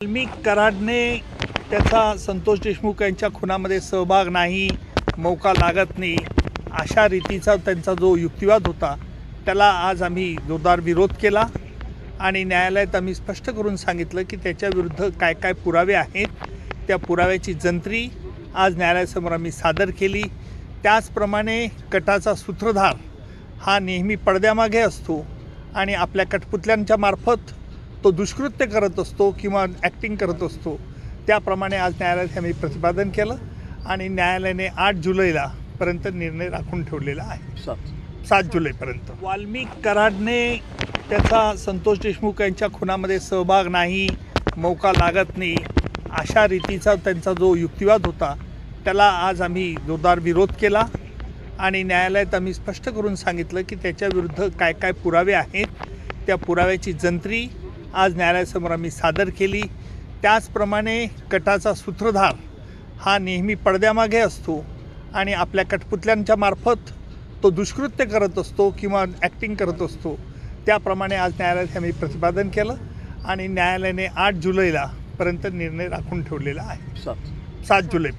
वाल्मिक कराडने त्याचा संतोष देशमुख यांच्या खुनामध्ये सहभाग नाही मौका लागत नाही अशा रीतीचा त्यांचा जो युक्तिवाद होता त्याला आज आम्ही जोरदार विरोध केला. आणि न्यायालयात आम्ही स्पष्ट करून सांगितलं की त्याच्याविरुद्ध काय काय पुरावे आहेत त्या पुराव्याची जंत्री आज न्यायालयासमोर आम्ही सादर केली. त्याचप्रमाणे कटाचा सूत्रधार हा नेहमी पडद्यामागे असतो आणि आपल्या कठपुतल्यांच्या मार्फत तो दुष्कृत्य करत असतो किंवा ॲक्टिंग करत असतो त्याप्रमाणे आज न्यायालयात आम्ही प्रतिपादन केलं आणि न्यायालयाने आठ जुलैला पर्यंत निर्णय राखून ठेवलेला आहे. सात. जुलैपर्यंत. वाल्मिक कराडने त्याचा संतोष देशमुख यांच्या खुनामध्ये सहभाग नाही मौका लागत नाही अशा रीतीचा त्यांचा जो युक्तिवाद होता त्याला आज आम्ही जोरदार विरोध केला आणि न्यायालयात आम्ही स्पष्ट करून सांगितलं की त्याच्याविरुद्ध काय काय पुरावे आहेत त्या पुराव्याची जंत्री आज न्यायालयासमोर आम्ही सादर केली. त्याचप्रमाणे कटाचा सूत्रधार हा नेहमी पडद्यामागे असतो आणि आपल्या कठपुतल्यांच्या मार्फत तो दुष्कृत्य करत असतो किंवा ॲक्टिंग करत असतो. त्याप्रमाणे आज न्यायालयात आम्ही प्रतिपादन केलं आणि न्यायालयाने आठ जुलैला पर्यंत निर्णय राखून ठेवलेला आहे. सात. जुलैपर्यंत